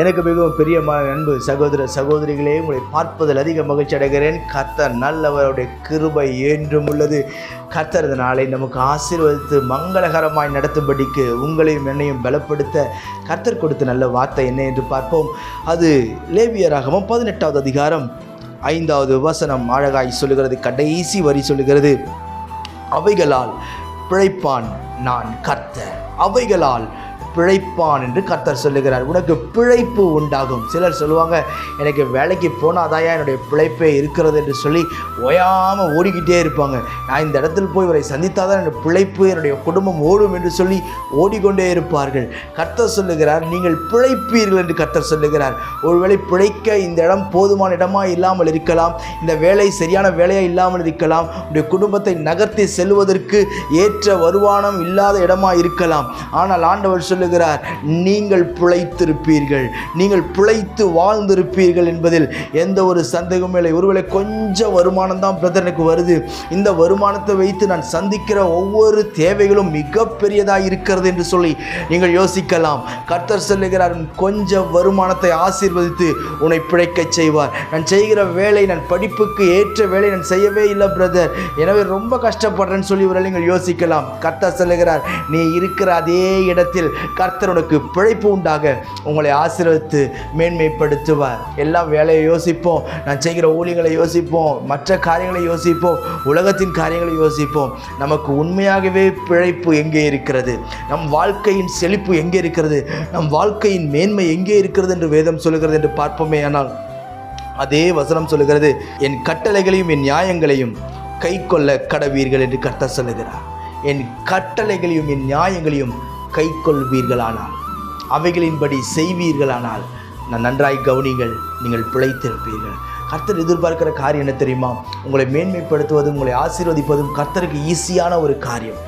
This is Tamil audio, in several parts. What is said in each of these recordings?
எனக்கு மிகவும் பிரியமான அன்பு சகோதர சகோதரிகளே உங்களை பார்ப்பதில் அதிக மகிழ்ச்சி அடைகிறேன். கர்த்தர் நல்லவருடைய கிருபை என்றும் உள்ளது. கர்த்தர் நாளை நமக்கு ஆசீர்வதித்து மங்களகரமாய் நடத்தும்படிக்கு உங்களையும் என்னையும் பலப்படுத்த கர்த்தர் கொடுத்த நல்ல வார்த்தை என்ன என்று பார்ப்போம். அது லேவியராகவும் பதினெட்டாவது அதிகாரம் ஐந்தாவது வசனம் அழகாய் சொல்லுகிறது கடைசி வரி சொல்லுகிறது. அவைகளால் பிழைப்பான் நான் கர்த்தர். அவைகளால் பிழைப்பான் என்று கர்த்தர் சொல்லுகிறார். உனக்கு பிழைப்பு உண்டாகும். சிலர் சொல்லுவாங்க எனக்கு வேலைக்கு போனால் அதாயா என்னுடைய பிழைப்பே இருக்கிறது என்று சொல்லி ஓயாமல் ஓடிக்கிட்டே இருப்பாங்க. நான் இந்த இடத்தில் போய் இவரை சந்தித்தாதான் என்னுடைய பிழைப்பு என்னுடைய குடும்பம் ஓடும் என்று சொல்லி ஓடிக்கொண்டே இருப்பார்கள். கர்த்தர் சொல்லுகிறார் நீங்கள் பிழைப்பீர்கள் என்று கர்த்தர் சொல்லுகிறார். ஒருவேளை பிழைக்க இந்த இடம் போதுமான இடமா இல்லாமல் இருக்கலாம். இந்த வேலை சரியான வேலையாக இல்லாமல் இருக்கலாம். உடைய குடும்பத்தை நகர்த்தி செல்வதற்கு ஏற்ற வருமானம் இல்லாத இடமா இருக்கலாம். ஆனால் ஆண்டவர் சொல்லு சொல்லுகிறார் நீங்கள் பிழைத்திருப்பீர்கள். நீங்கள் பிழைத்து வாழ்ந்திருப்பீர்கள் என்பதில் எந்த ஒரு சந்தேகமும் இல்லை. ஒருவேளை கொஞ்சம் வருமானம் தான் பிரதர் எனக்கு வருது. இந்த வருமானத்தை வைத்து நான் சந்திக்கிற ஒவ்வொரு தேவைகளும் மிகப்பெரியதாக இருக்கிறது என்று சொல்லி நீங்கள் யோசிக்கலாம். கர்த்தர் சொல்லுகிறார் கொஞ்சம் வருமானத்தை ஆசீர்வதித்து உன்னை பிழைக்கச் செய்வார். நான் செய்கிற வேலை நான் படிப்புக்கு ஏற்ற வேலை நான் செய்யவே இல்லை பிரதர் எனவே ரொம்ப கஷ்டப்படுறேன்னு சொல்லி ஒரு நீங்கள் யோசிக்கலாம். கர்த்தர் சொல்லுகிறார் நீ இருக்கிற அதே இடத்தில் கர்த்தர் உனக்கு பிழைப்பு உண்டாக உங்களை ஆசீர்வதித்து மேன்மைப்படுத்துவார். எல்லா வேலையை யோசிப்போம். நான் செய்கிற ஊழியங்களை யோசிப்போம். மற்ற காரியங்களை யோசிப்போம். உலகத்தின் காரியங்களை யோசிப்போம். நமக்கு உண்மையாகவே பிழைப்பு எங்கே இருக்கிறது? நம் வாழ்க்கையின் செழிப்பு எங்கே இருக்கிறது? நம் வாழ்க்கையின் மேன்மை எங்கே இருக்கிறது என்று வேதம் சொல்லுகிறது என்று பார்ப்போமே. ஆனால் அதே வசனம் சொல்லுகிறது என் கட்டளைகளையும் என் நியாயங்களையும் கை கொள்ள கடவீர்கள் என்று கர்த்தர் சொல்லுகிறார். என் கட்டளைகளையும் என் நியாயங்களையும் கை கொள்வீர்களானால் அவைகளின்படி செய்வீர்களானால் நான் நன்றாய் கவனிங்கள் நீங்கள் பிழைத்திருப்பீர்கள். கர்த்தர் எதிர்பார்க்கிற காரியம் என்ன தெரியுமா? உங்களை மேன்மைப்படுத்துவதும் உங்களை ஆசீர்வதிப்பதும் கர்த்தருக்கு ஈஸியான ஒரு காரியம்.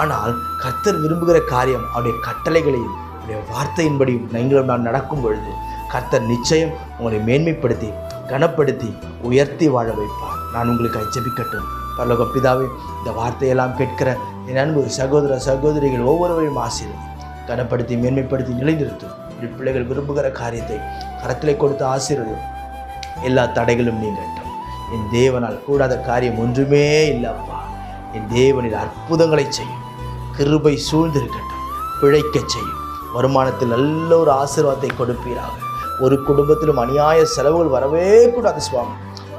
ஆனால் கர்த்தர் விரும்புகிற காரியம் அவருடைய கட்டளைகளையும் அவருடைய வார்த்தையின்படியும் நீங்களும் நான் நடக்கும் பொழுது கர்த்தர் நிச்சயம் உங்களை மேன்மைப்படுத்தி கனப்படுத்தி உயர்த்தி வாழ வைப்பார். நான் உங்களுக்கு ஜெபிக்கட்டும் பரலோக பிதாவே இந்த வார்த்தையெல்லாம் கேட்கிற என் அன்பு சகோதர சகோதரிகள் ஒவ்வொருவரையும் ஆசீர்வதி கனப்படுத்தி மேன்மைப்படுத்தி நிலைநிறுத்தும். இப்படி பிள்ளைகள் விரும்புகிற காரியத்தை கரத்திலே கொடுத்து ஆசீர்வதும் எல்லா தடைகளும் நீங்கட்டும். என் தேவனால் கூடாத காரியம் ஒன்றுமே இல்லப்பா. என் தேவனில் அற்புதங்களை செய்யும். கிருபை சூழ்ந்திருக்கட்டும். பிழைக்கச் செய்யும். வருமானத்தில் நல்ல ஒரு ஆசீர்வாதத்தை கொடுப்பீராக. ஒரு குடும்பத்திலும் அநியாய செலவுகள் வரவே கூடாது சுவாமி.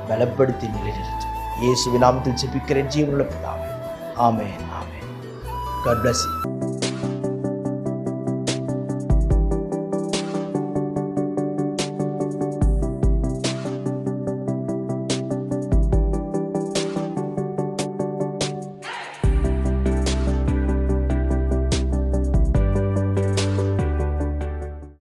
பலப்படுத்தி நிலைநிறுத்தும். இயேசுவின் நாமத்தில் ஜெபிக்கிறேன். ஜீவனுள்ள பிதாவே. ஆமென். God bless you